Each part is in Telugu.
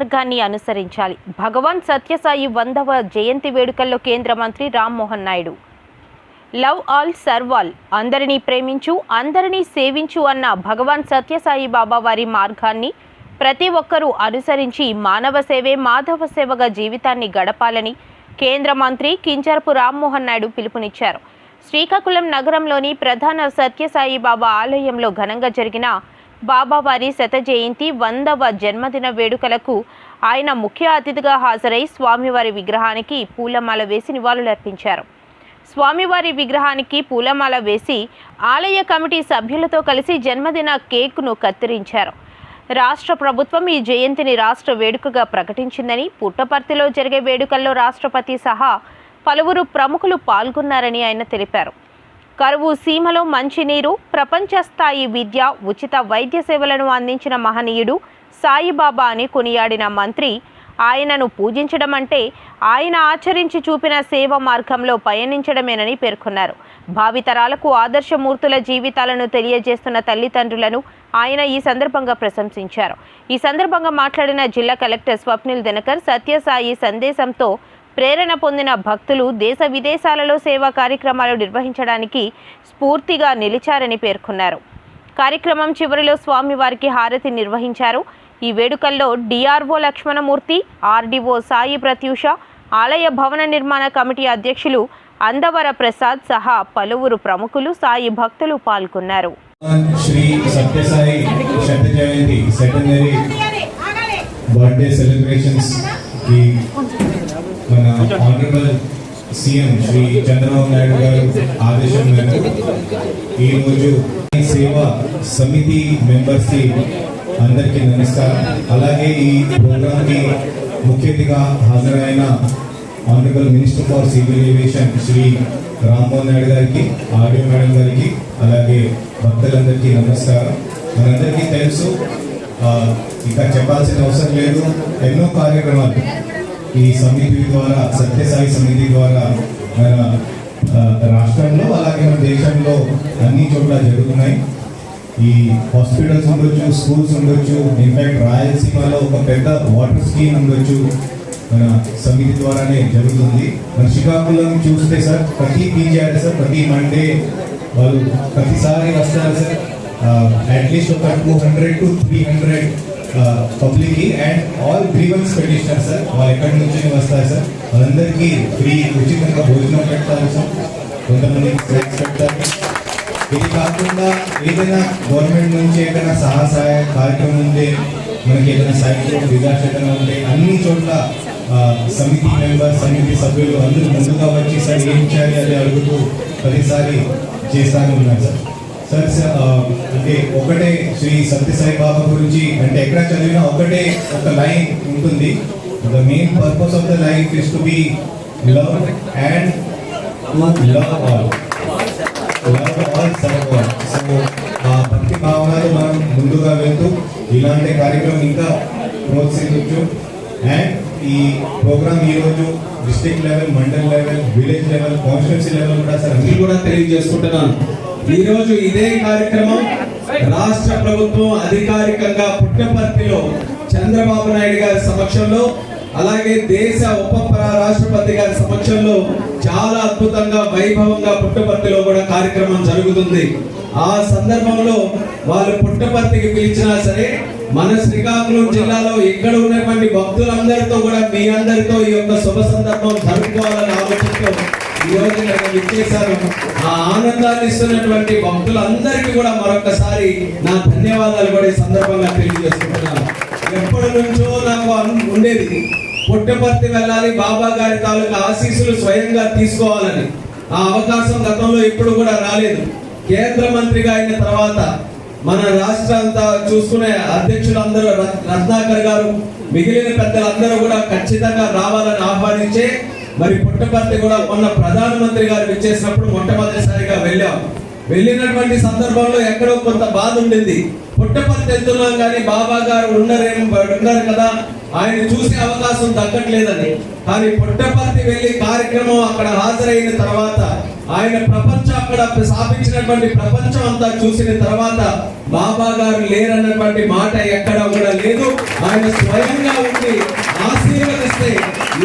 మార్గాన్ని అనుసరించాలి. భగవాన్ సత్యసాయి వందవ జయంతి వేడుకల్లో కేంద్ర మంత్రి Rammohan Naidu. Love all serve all అందరినీ ప్రేమించు అందరినీ సేవించు అన్న భగవాన్ సత్యసాయి బాబా వారి మార్గాన్ని ప్రతి ఒక్కరూ అనుసరించి మానవ సేవే మాధవ సేవగా జీవితాన్ని గడపాలని కేంద్ర మంత్రి కించరపు రామ్మోహన్ నాయుడు పిలుపునిచ్చారు. శ్రీకాకుళం నగరంలోని ప్రధాన సత్యసాయి బాబా ఆలయంలో ఘనంగా జరిగిన బాబావారి శత జయంతి వందవ జన్మదిన వేడుకలకు ఆయన ముఖ్య అతిథిగా హాజరై స్వామివారి విగ్రహానికి పూలమాల వేసి నివాళులర్పించారు. స్వామివారి విగ్రహానికి పూలమాల వేసి ఆలయ కమిటీ సభ్యులతో కలిసి జన్మదిన కేక్ను కత్తిరించారు. రాష్ట్ర ప్రభుత్వం ఈ జయంతిని రాష్ట్ర వేడుకగా ప్రకటించిందని పుట్టపర్తిలో జరిగే వేడుకల్లో రాష్ట్రపతి సహా పలువురు ప్రముఖులు పాల్గొన్నారని ఆయన తెలిపారు. కరువు సీమలో మంచినీరు ప్రపంచ స్థాయి విద్య ఉచిత వైద్య సేవలను అందించిన మహనీయుడు సాయిబాబా అని కొనియాడిన మంత్రి. ఆయనను పూజించడం అంటే ఆయన ఆచరించి చూపిన సేవ మార్గంలో పయనించడమేనని పేర్కొన్నారు. భావితరాలకు ఆదర్శమూర్తుల జీవితాలను తెలియజేస్తున్న తల్లిదండ్రులను ఆయన ఈ సందర్భంగా ప్రశంసించారు. ఈ సందర్భంగా మాట్లాడిన జిల్లా కలెక్టర్ స్వప్నిల్ దినకర్ సత్యసాయి సందేశంతో ప్రేరణ పొందిన భక్తులు దేశ విదేశాలలో సేవా కార్యక్రమాలు నిర్వహించడానికి స్ఫూర్తిగా నిలిచారని పేర్కొన్నారు. కార్యక్రమం చివరిలో స్వామివారికి హారతి నిర్వహించారు. ఈ వేడుకల్లో డిఆర్ఓ లక్ష్మణమూర్తి ఆర్డీఓ సాయి ప్రత్యూష ఆలయ భవన నిర్మాణ కమిటీ అధ్యక్షులు అందవర ప్రసాద్ సహా పలువురు ప్రముఖులు సాయి భక్తులు పాల్గొన్నారు. శ్రీ సత్యసాయి శత జయంతి సెకండరీ బర్త్డే సెలబ్రేషన్స్కి మన ఆనరబుల్ సీఎం శ్రీ చంద్రబాబు నాయుడు గారు ఆదేశం మేరకు ఈరోజు ఈ సేవా సమితి మెంబర్స్కి అందరికీ నమస్కారం. అలాగే ఈ ప్రోగ్రామ్కి ముఖ్య అతిథిగా హాజరైన honourable minister for civil aviation Shri Rammohan Naidu గారికి ఆర్డీ మేడం గారికి అలాగే భక్తులందరికీ నమస్కారం. మనందరికీ తెలుసు ఇంకా చెప్పాల్సిన అవసరం లేదు. ఎన్నో కార్యక్రమాలు ఈ సమితి ద్వారా సత్యసాయి సమితి ద్వారా మన రాష్ట్రంలో అలాగే మన దేశంలో అన్ని చోట్ల జరుగుతున్నాయి. ఈ హాస్పిటల్స్ ఉండొచ్చు స్కూల్స్ ఉండొచ్చు ఇన్ఫాక్ట్ రాయలసీమలో ఒక పెద్ద వాటర్ స్కీమ్ ఉండొచ్చు మన సమితి ద్వారానే జరుగుతుంది. మన శ్రీకాకుళం చూస్తే సార్ ప్రతి పీజీఆర్ సార్ ప్రతి మండే వాళ్ళు ప్రతిసారి వస్తారు సార్. అట్లీస్ట్ ఒక two hundred to three hundred public and all grievances petitioner sir వాళ్ళు ఎక్కడి నుంచి వస్తారు సార్ వాళ్ళందరికీ ఫ్రీ ఉచితంగా భోజనం పెడతారు సార్ కొంతమంది ఫ్రెండ్స్ పెడతారు ఇది కాకుండా ఏదైనా గవర్నమెంట్ నుంచి ఏదైనా సహాయ కార్యక్రమం ఉంటే మనకి ఏదైనా సైక్లోన్ డిజాస్టర్ ఏదైనా ఉంటే అన్ని చోట్ల సమితి మెంబర్ సమితి సభ్యులు అందరూ ముందుగా వచ్చి సార్ ఏం చేయాలి? అని అడుగుతూ ప్రతిసారి చేస్తానే ఉన్నారు సార్ సార్ అంటే ఒకటే శ్రీ సత్యసాయి బాబా గురించి అంటే ఎక్కడ చదివినా ఒకటే ఒక లైన్ ఉంటుంది. The main purpose of the life is to be love and love all love all serve all so ఆ భక్తి భావనలు మనం ముందుగా వెళ్తూ ఇలాంటి కార్యక్రమం ఇంకా ప్రోత్సహించవచ్చు అండ్ ఈ ప్రోగ్రామ్ ఈరోజు రోజు district level mandal level village level constituency level కూడా సార్ ఇది కూడా తెలియజేసుకుంటున్నాను. ఈ రోజు ఇదే కార్యక్రమం రాష్ట్ర ప్రభుత్వం అధికారికంగా పుట్టపర్తిలో చంద్రబాబు నాయుడు గారి సమక్షంలో అలాగే దేశ ఉప రాష్ట్రపతి గారి సమక్షంలో చాలా అద్భుతంగా వైభవంగా పుట్టపర్తిలో కూడా కార్యక్రమం జరుగుతుంది. ఆ సందర్భంలో వాళ్ళు పుట్టపర్తికి పిలిచినా సరే మన శ్రీకాకుళం జిల్లాలో ఇక్కడ ఉన్నటువంటి భక్తులందరితో కూడా మీ అందరితో ఈ యొక్క శుభ సందర్భం జరుపుకోవాలని ఆలోచిస్తూ ఈరోజు నన్ను విచ్చేశాను ఆ ఆనందాన్ని ఇస్తున్నటువంటి భక్తులందరికీ కూడా మరొకసారి నా ధన్యవాదాలు కూడా ఈ సందర్భంగా తెలియజేసుకుంటున్నాను. ఎప్పటి నుంచో నాకు అను- ఉండేది పుట్టపర్తి వెళ్ళాలి బాబా గారి తాలూకా ఆశీస్సులు స్వయంగా తీసుకోవాలని. ఆ అవకాశం గతంలో ఇప్పుడు కూడా రాలేదు. కేంద్ర మంత్రిగా అయిన తర్వాత మన రాష్ట్ర అంతా చూసుకునే అధ్యక్షులు అందరూ రత్నాకర్ గారు మిగిలిన పెద్దలందరూ కూడా ఖచ్చితంగా రావాలని ఆహ్వానించే మరి పుట్టపర్తి కూడా మొన్న ప్రధానమంత్రి గారు విచ్చేసినప్పుడు మొట్టమొదటిసారిగా వెళ్ళాం. వెళ్ళినటువంటి సందర్భంలో ఎక్కడో కొంత బాధ ఉండింది. పుట్టపర్తి వెళ్తున్నాం కానీ బాబా గారు ఉండరేం ఉన్నారు కదా. ఆయన చూసే అవకాశం దక్కట్లేదని కానీ పుట్టపర్తి వెళ్ళి కార్యక్రమం అక్కడ హాజరైన తర్వాత ఆయన ప్రపంచం అక్కడ స్థాపించినటువంటి ప్రపంచం అంతా చూసిన తర్వాత బాబా గారు లేరన్నటువంటి మాట ఎక్కడ కూడా లేదు. ఆయన స్వయంగా ఉండి ఆశీర్వదిస్తే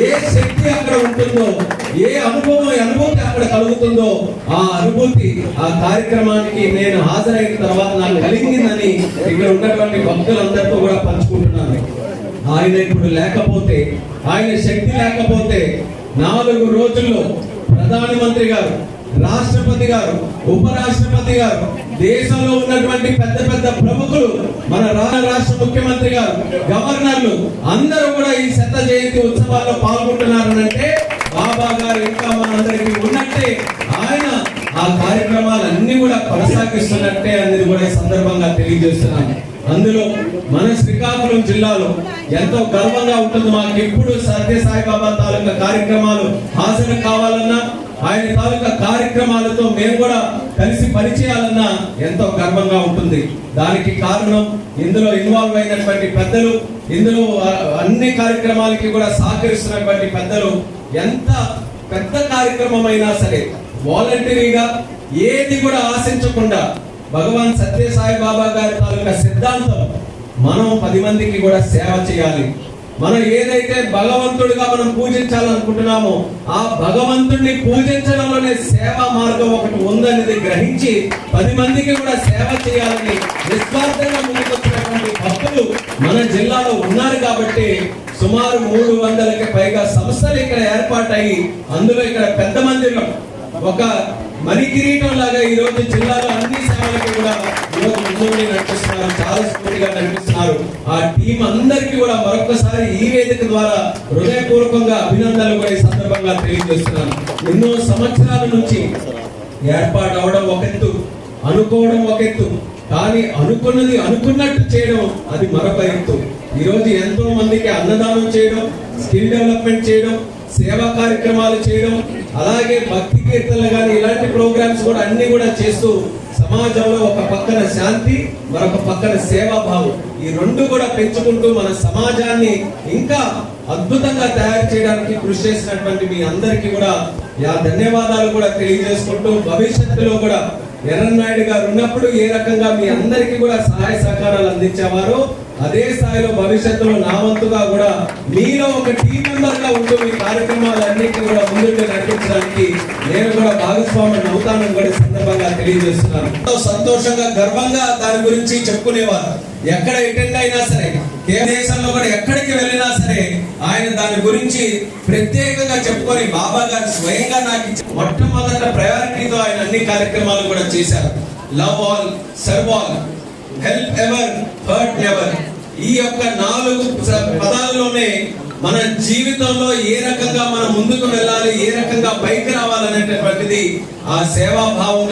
ఏ శక్తి అక్కడ ఉంటుందో ఏ అనుభవం అనుభూతి అక్కడ కలుగుతుందో ఆ అనుభూతి ఆ కార్యక్రమానికి నేను హాజరైన తర్వాత నాకు కలిగిందని ఇక్కడ ఉన్నటువంటి భక్తులందరితో కూడా పంచుకుంటున్నాను. ఆయన ఇప్పుడు లేకపోతే ఆయన శక్తి లేకపోతే నాలుగు రోజుల్లో ప్రధానమంత్రి గారు రాష్ట్రపతి గారు ఉపరాష్ట్రపతి గారు దేశంలో ఉన్నటువంటి పెద్ద పెద్ద ప్రముఖులు మన రాష్ట్ర ముఖ్యమంత్రి గారు గవర్నర్లు అందరూ కూడా ఈ శత జయంతి ఉత్సవాల్లో పాల్గొంటున్నారనంటే బాబా గారు ఇంకా మనందరికీ ఉన్నట్టే. ఆయన ఆ కార్యక్రమాలన్నీ కూడా కొనసాగిస్తున్నట్టే అనేది కూడా ఈ సందర్భంగా తెలియజేస్తున్నాను. అందులో మన శ్రీకాకుళం జిల్లాలో ఎంతో గర్వంగా ఉంటుంది. మాకు ఎప్పుడు సత్య సాయిబాబా తాలూకా కార్యక్రమాలు హాజరు కావాలన్నా ఆయన తాలూకా కార్యక్రమాలతో మేము కూడా కలిసి పనిచేయాలన్నా ఎంతో గర్వంగా ఉంటుంది. దానికి కారణం ఇందులో ఇన్వాల్వ్ అయినటువంటి పెద్దలు ఇందులో అన్ని కార్యక్రమాలకి కూడా సహకరిస్తున్నటువంటి పెద్దలు ఎంత పెద్ద కార్యక్రమం అయినా సరే వాలంటరీగా ఏది కూడా ఆశించకుండా భగవాన్ సత్య సాయి బాబా గారి తాలూకా సిద్ధాంతం మనం పది మందికి కూడా సేవ చేయాలి. మనం ఏదైతే భగవంతుడిగా మనం పూజించాలనుకుంటున్నామో ఆ భగవంతుడిని పూజించడంలోనే సేవా మార్గం ఒకటి ఉందనేది గ్రహించి పది మందికి కూడా సేవ చేయాలని నిస్వార్థంగా ముందుకొచ్చినటువంటి భక్తులు మన జిల్లాలో ఉన్నారు కాబట్టి సుమారు మూడు వందలకి పైగా సంస్థలు ఇక్కడ ఏర్పాటయ్యి అందులో ఇక్కడ పెద్ద మందిరం ఒక మరి కిరీటం లాగా ఈ రోజు జిల్లాలో అన్ని సేవలకి కూడా ఈరోజు ముందుండి నడిపిస్తున్నారు. చాలా స్ఫూర్తిగా నడిపిస్తున్నారు. ఆ టీం అందరికీ కూడా మరొకసారి ఈ వేదిక ద్వారా హృదయపూర్వకంగా అభినందనలు కూడా ఈ సందర్భంగా తెలియజేస్తున్నాను. ఎన్నో సంవత్సరాల నుంచి ఏర్పాటు అవడం ఒక ఎత్తు అనుకోవడం ఒక ఎత్తు కానీ అనుకున్నది అనుకున్నట్టు చేయడం అది మరొక ఎత్తు. ఈ రోజు ఎంతో మందికి అన్నదానం చేయడం స్కిల్ డెవలప్మెంట్ చేయడం సేవా కార్యక్రమాలు చేయడం అలాగే భక్తి కీర్తనలు కానీ ఇలాంటి ప్రోగ్రామ్స్ కూడా అన్ని కూడా చేస్తూ సమాజంలో ఒక పక్కన శాంతి మరొక పక్కన సేవాభావం ఈ రెండు కూడా పెంచుకుంటూ మన సమాజాన్ని ఇంకా అద్భుతంగా తయారు చేయడానికి కృషి చేసినటువంటి మీ అందరికీ కూడా యా ధన్యవాదాలు కూడా తెలియజేసుకుంటూ భవిష్యత్తులో కూడా ఎర్రన్నాయుడు గారు ఉన్నప్పుడు ఏ రకంగా మీ అందరికీ కూడా సహాయ సహకారాలు అందించేవారు అదే స్థాయిలో భవిష్యత్తులో నా వంతుగా కూడా మీలో ఒక టీం మెంబర్గా ఉంటూ మీ కార్యక్రమాలన్నింటినీ కూడా ముందుకు నడిపించడానికి నేను కూడా భాగస్వామ్యం అవుతానని కూడా సందర్భంగా తెలియజేస్తున్నాను. ఎంతో సంతోషంగా గర్వంగా దాని గురించి చెప్పుకునేవారు. ఎక్కడ అటెండ్ అయినా సరే ఏ దేశంలో కూడా ఎక్కడికి వెళ్ళినా సరే ఆయన దాని గురించి ప్రత్యేకంగా చెప్పుకొని బాబా గారు స్వయంగా నాకు మొట్టమొదట ప్రయారిటీతో ఆయన అన్ని కార్యక్రమాలు కూడా చేశారు. Love all serve all help ever hurt ever ఈ యొక్క నాలుగు పదాల్లోనే మన జీవితంలో ఏ రకంగా మనం ముందుకు వెళ్ళాలి ఏ రకంగా పైకి రావాలనేటటువంటిది ఆ సేవా భావం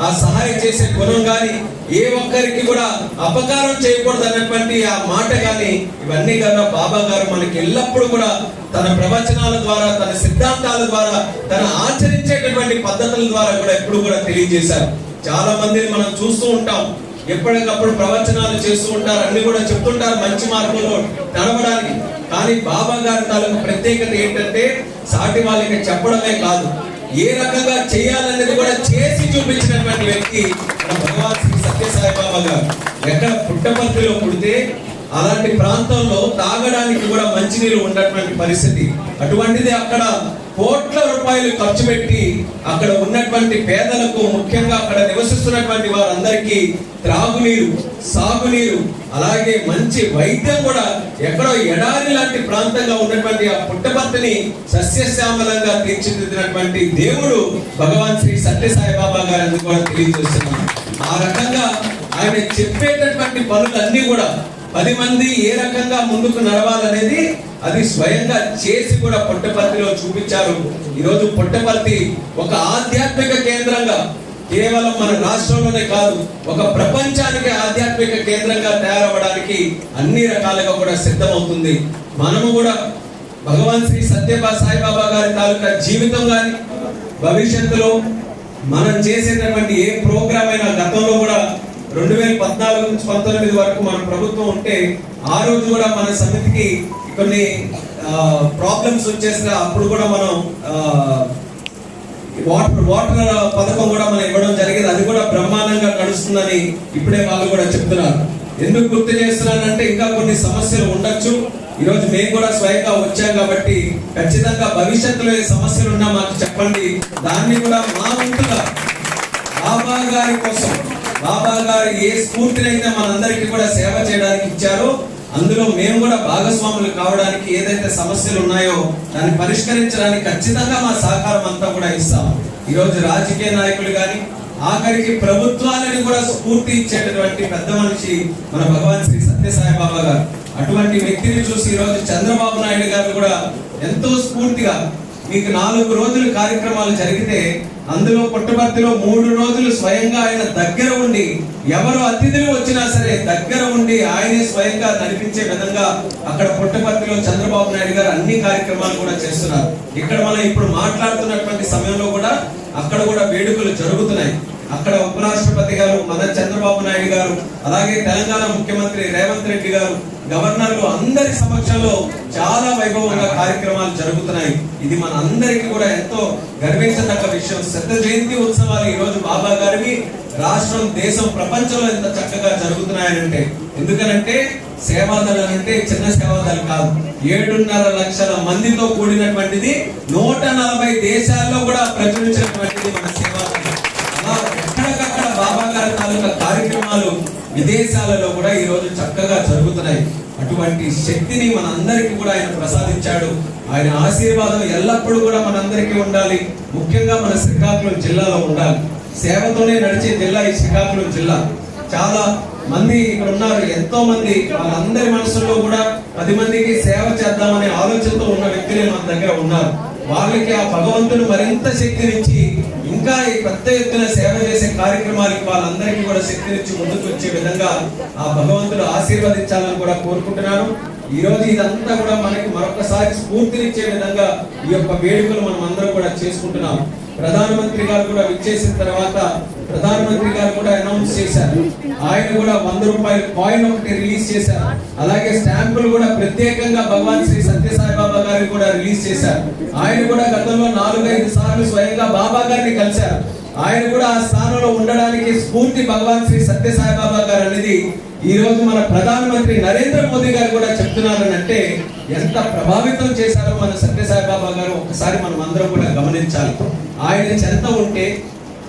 ఆ సహాయం చేసే గుణం కానీ ఏ ఒక్కరికి కూడా అపకారం చేయకూడదు అనేటువంటి ఆ మాట కానీ ఇవన్నీ కన్నా బాబా గారు మనకి ఎల్లప్పుడూ కూడా తన ప్రవచనాల ద్వారా తన సిద్ధాంతాల ద్వారా తన ఆచరించేటటువంటి పద్ధతుల ద్వారా కూడా ఎప్పుడు కూడా తెలియజేశారు. చాలా మందిని మనం చూస్తూ ఉంటాం. ఎప్పటికప్పుడు ప్రవచనాలు చేస్తూ ఉంటారు అన్ని కూడా చెప్తుంటారు మంచి మార్గంలో నడవడానికి. కానీ బాబా గారి తాలూకు ప్రత్యేకత ఏంటంటే సాటి వాళ్ళకి చెప్పడమే కాదు. ఏ రకంగా చేయాలనేది కూడా చేసి చూపించినటువంటి వ్యక్తి మన భగవాన్ శ్రీ సత్యసాయి బాబా గారు. ఎక్కడ పుట్టపర్తిలో పుడితే అలాంటి ప్రాంతంలో తాగడానికి కూడా మంచినీరు ఉన్నటువంటి పరిస్థితి. అటువంటిది అక్కడ కోట్ల రూపాయలు ఖర్చు పెట్టి అక్కడ ఉన్నటువంటి పేదలకు ముఖ్యంగా అక్కడ నివసిస్తున్నటువంటి వారందరికీ త్రాగునీరు సాగునీరు అలాగే మంచి వైద్యం కూడా ఎక్కడో ఎడారి లాంటి ప్రాంతంగా ఉన్నటువంటి ఆ పుట్టపర్తిని సస్యశ్యామలంగా తీర్చిదిద్దినటువంటి దేవుడు భగవాన్ శ్రీ సత్యసాయిబాబా గారు అని కూడా తెలియజేస్తున్నాను ఆ రకంగా ఆయన చెప్పేటటువంటి పనులన్నీ కూడా పది మంది ఏ రకంగా ముందుకు నడవాలనేది అది స్వయంగా చేసి కూడా పుట్టపర్తిలో చూపించారు. ఈరోజు పుట్టపర్తి ఒక ఆధ్యాత్మిక కేంద్రంగా కేవలం మన రాష్ట్రంలోనే కాదు ఒక ప్రపంచానికి ఆధ్యాత్మిక కేంద్రంగా తయారవ్వడానికి అన్ని రకాలుగా కూడా సిద్ధమవుతుంది. మనము కూడా భగవాన్ శ్రీ సత్యబా సాయిబాబా గారి తాలూకా జీవితం కానీ భవిష్యత్తులో మనం చేసేటటువంటి ఏ ప్రోగ్రామ్ అయినా గతంలో కూడా రెండు వేల పద్నాలుగు నుంచి పంతొమ్మిది వరకు మన ప్రభుత్వం ఉంటే ఆ రోజు కూడా మన సమితికి కొన్ని ప్రాబ్లమ్స్ వచ్చేసిన అప్పుడు కూడా మనం వాటర్ వాటర్ పథకం కూడా మనం ఇవ్వడం జరిగింది. అది కూడా బ్రహ్మాండంగా నడుస్తుందని ఇప్పుడే వాళ్ళు కూడా చెప్తున్నారు. ఎందుకు గుర్తు చేస్తున్నానంటే ఇంకా కొన్ని సమస్యలు ఉండొచ్చు. ఈరోజు మేము కూడా స్వయంగా వచ్చాం కాబట్టి ఖచ్చితంగా భవిష్యత్తులో ఏ సమస్యలు ఉన్నా మాకు చెప్పండి. దాన్ని కూడా మా ఉంటుగా బాబా గారి కోసం బాబా గారు ఏ స్ఫూర్తినైతే మనందరికీ కూడా సేవ చేయడానికి ఇచ్చారో అందులో మేము కూడా భాగస్వాములు కావడానికి ఏదైతే సమస్యలు ఉన్నాయో దాన్ని పరిష్కరించడానికి ఖచ్చితంగా మా సహకారం అంతా కూడా ఇస్తాం. ఈరోజు రాజకీయ నాయకులు కానీ ఆఖరికి ప్రభుత్వాలని కూడా స్ఫూర్తి ఇచ్చేటటువంటి పెద్ద మనిషి మన భగవాన్ శ్రీ సత్యసాయి బాబా గారు. అటువంటి వ్యక్తిని చూసి ఈరోజు చంద్రబాబు నాయుడు గారు కూడా ఎంతో స్ఫూర్తిగా మీకు నాలుగు రోజులు కార్యక్రమాలు జరిగితే అందులో పుట్టపర్తిలో మూడు రోజులు స్వయంగా ఆయన దగ్గర ఉండి ఎవరు అతిథులు వచ్చినా సరే దగ్గర ఉండి ఆయనే స్వయంగా నడిపించే విధంగా అక్కడ పుట్టపర్తిలో చంద్రబాబు నాయుడు గారు అన్ని కార్యక్రమాలు కూడా చేస్తున్నారు. ఇక్కడ మనం ఇప్పుడు మాట్లాడుతున్నటువంటి సమయంలో కూడా అక్కడ కూడా వేడుకలు జరుగుతున్నాయి. అక్కడ ఉపరాష్ట్రపతి గారు మదర్ చంద్రబాబు నాయుడు గారు అలాగే తెలంగాణ ముఖ్యమంత్రి రేవంత్ రెడ్డి గారు గవర్నర్లు అందరి సమక్షంలో చాలా వైభవంగా కార్యక్రమాలు జరుగుతున్నాయి. ఇది మన అందరికీ కూడా ఎంతో గర్వించదగ్గ విషయం. శత జయంతి ఉత్సవాలు ఈ రోజు బాబా గారివి. రాష్ట్రం దేశం ప్రపంచంలో ఎంత చక్కగా జరుగుతున్నాయనంటే ఎందుకనంటే సేవాదళం అంటే చిన్న సేవాదళం కాదు. ఏడున్నర లక్షల మందితో కూడినటువంటిది నూట నలభై దేశాల్లో కూడా ప్రచురించినటువంటిది మన సేవాదళం అలా ఎక్కడికక్కడ బాబా గారి తాలూకా కార్యక్రమాలు విదేశాలలో కూడా ఈ రోజు చక్కగా జరుగుతున్నాయి. అటువంటి శక్తిని మన అందరికీ కూడా ఆయన ప్రసాదించాడు. ఆయన ఆశీర్వాదం ఎల్లప్పుడూ కూడా మనందరికీ ఉండాలి. ముఖ్యంగా మన శ్రీకాకుళం జిల్లాలో ఉండాలి. సేవతోనే నడిచే జిల్లా ఈ శ్రీకాకుళం జిల్లా. చాలా మంది ఇక్కడ ఉన్నారు. ఎంతో మంది వాళ్ళందరి మనసులో కూడా పది మందికి సేవ చేద్దామనే ఆలోచనతో ఉన్న వ్యక్తులే మన దగ్గర ఉన్నారు. వాళ్ళకి ఆ భగవంతుడు మరింత శక్తినిచ్చి ఇంకా ఈ పెద్ద ఎత్తున సేవ చేసే కార్యక్రమాలకి వాళ్ళందరికీ కూడా శక్తినిచ్చి ముందుకు వచ్చే విధంగా ఆ భగవంతుడు ఆశీర్వదించాలని కూడా కోరుకుంటున్నాను. ఈ రోజు ఇదంతా కూడా మనకి మరొకసారి స్ఫూర్తినిచ్చే విధంగా ఈ యొక్క వేడుకలు మనం అందరం కూడా చేసుకుంటున్నాం. ప్రధానమంత్రి గారు కూడా విచ్చేసిన తర్వాత ప్రధానమంత్రి గారు కూడా చేశారు. ఆయన కూడా వంద రూపాయల కాయిన్ ఒకటి రిలీజ్ చేశారు. అలాగే స్టాంపులు కూడా ప్రత్యేకంగా భగవాన్ శ్రీ సత్యసాయి బాబా గారు కూడా రిలీజ్ చేశారు. ఆయన కూడా గతంలో నాలుగైదు సార్లు స్వయంగా బాబా గారిని కలిశారు. ఆయన కూడా ఆ స్థానంలో ఉండడానికి స్ఫూర్తి భగవాన్ శ్రీ సత్యసాయి బాబా గారు అనేది ఈ రోజు మన ప్రధానమంత్రి నరేంద్ర మోదీ గారు కూడా చెప్తున్నారని అంటే ఎంత ప్రభావితం చేశారో మన సత్యసాయి బాబా గారు ఒకసారి మనం అందరం కూడా గమనించాలి. ఆయన చెంత ఉంటే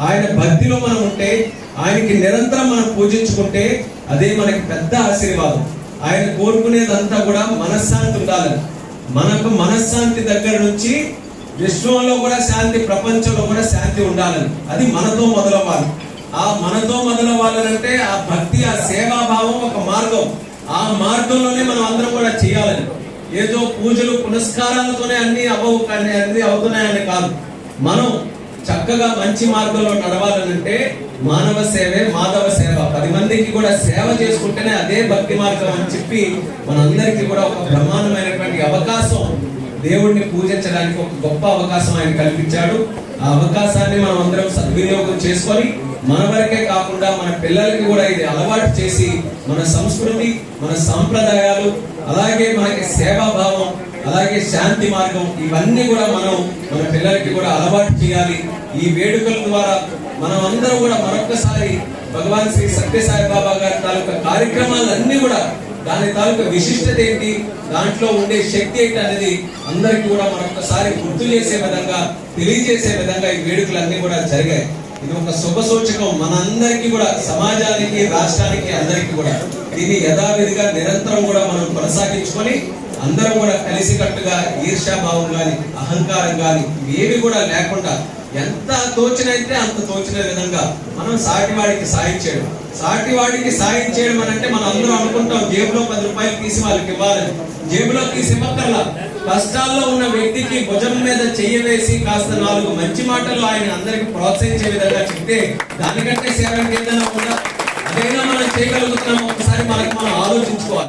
ఆయన భక్తిలో మనం ఉంటే ఆయనకి నిరంతరం మనం పూజించుకుంటే అదే మనకి పెద్ద ఆశీర్వాదం. ఆయన కోరుకునేదంతా కూడా మనశ్శాంతి ఉండాలని మనకు మనశ్శాంతి దగ్గర నుంచి విశ్వంలో కూడా శాంతి ప్రపంచంలో కూడా శాంతి ఉండాలని అది మనతో మొదలవ్వాలి. ఆ మనతో మొదలవ్వాలనంటే ఆ భక్తి ఆ సేవాభావం ఒక మార్గం. ఆ మార్గంలోనే మనం అందరం కూడా చేయాలని. ఏదో పూజలు పునస్కారాలతోనే అన్ని అవ్వవు కానీ అన్ని అవుతున్నాయని కాదు. మనం చక్కగా మంచి మార్గంలో నడవాలనంటే మానవ సేవే మాధవ సేవ. పది మందికి కూడా సేవ చేసుకుంటేనే అదే భక్తి మార్గం అని చెప్పి మనందరికీ కూడా ఒక బ్రహ్మాండమైనటువంటి అవకాశం. దేవుణ్ణి పూజించడానికి ఒక గొప్ప అవకాశం ఆయన కల్పించాడు. ఆ అవకాశాన్ని మనం అందరం సద్వినియోగం చేసుకొని మన వరకే కాకుండా మన పిల్లలకి కూడా ఇది అలవాటు చేసి మన సంస్కృతి మన సాంప్రదాయాలు అలాగే మనకి సేవాభావం అలాగే శాంతి మార్గం ఇవన్నీ కూడా మనం మన పిల్లలకి కూడా అలవాటు చేయాలి. ఈ వేడుకల ద్వారా మనం అందరం కూడా మరొకసారి భగవాన్ శ్రీ సత్యసాయి బాబా గారి తాలూకా కార్యక్రమాలన్నీ కూడా దాని తాలూకా విశిష్టత ఏంటి దాంట్లో ఉండే శక్తి ఏంటి అనేది అందరికీ కూడా మరొకసారి గుర్తు చేసే విధంగా తెలియజేసే విధంగా ఈ వేడుకలన్నీ కూడా జరిగాయి. ఇది ఒక శుభ సూచకం మనందరికీ కూడా సమాజానికి రాష్ట్రానికి అందరికీ కూడా. దీన్ని యథావిధిగా నిరంతరం కూడా మనం కొనసాగించుకొని అందరం కూడా కలిసికట్టుగా ఈర్ష్యాభావం కానీ అహంకారం కానీ ఏవి కూడా లేకుండా ఎంత తోచినైతే అంత తోచిన విధంగా మనం సాటివాడికి సాయం చేయడం. సాటివాడికి సాయం చేయడం అని అంటే మనం అందరం అనుకుంటాం జేబులో పది రూపాయలు తీసి వాళ్ళకి ఇవ్వాలని. జేబులో తీసి ఇవ్వక్కర్లా. కష్టాల్లో ఉన్న వ్యక్తికి భుజం మీద చెయ్యవేసి కాస్త నాలుగు మంచి మాటలు ఆయన అందరికి ప్రోత్సహించే విధంగా చెప్తే దానికంటే సేవ ఏదైనా ఉందా? అదైనా మనం చేయగలుగుతున్నాం ఒకసారి మనకి మనం ఆలోచించుకోవాలి.